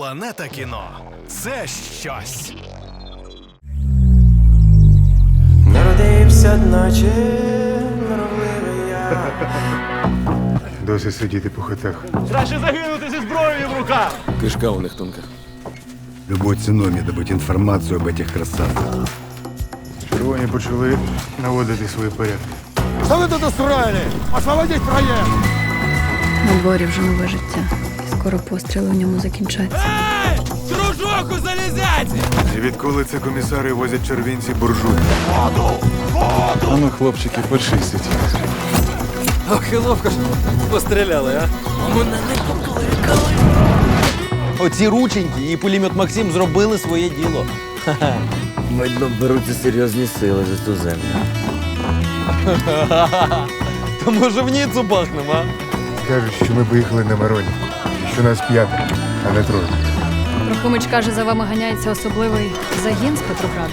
Планета кіно це щось. Народився одначе норовливий я. Досить сидіти по хатах. Краще загинути зі зброєю в руках. Кишка у них тонка. Любой ценой мне добыть информацию об этих красавцах. Червоні почали наводити свої порядки. Що ви тут устроїли? Освободіть проєкт! На дворі вже нове життя. Скоро постріли в ньому закінчаться. Дружок у залізяці! Відколи це комісари возять червінці буржуї? А ну, хлопчики, почистіть. Ох, і ловко ж постріляли, а? Оці рученьки і пулемет Максим зробили своє діло. Видно, беруться серйозні сили за цю землю. То може в Ніцу бахнемо, а? Кажуть, що ми поїхали на Мароні. Що нас п'ятеро, а не троє. Рухомич каже, за вами ганяється особливий загін з Петрограду.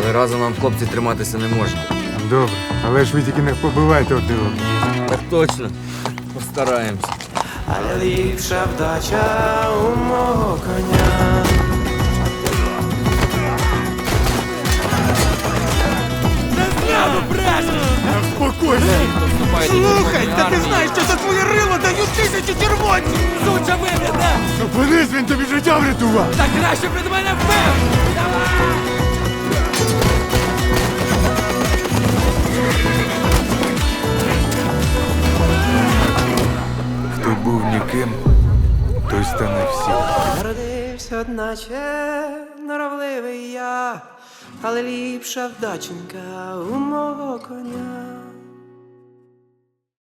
Але разом нам, хлопці, триматися не можна. Добре, але ж ви тільки не побивайте одне одного. Так точно. Постараємося. Але ліпша вдача у мого коня. Зупинись, він тобі життя врятував! Та краще від мене вбив! Хто був ніким, той стане всім. Народився одначе норовливий я, але ліпша вдаченька у мого коня.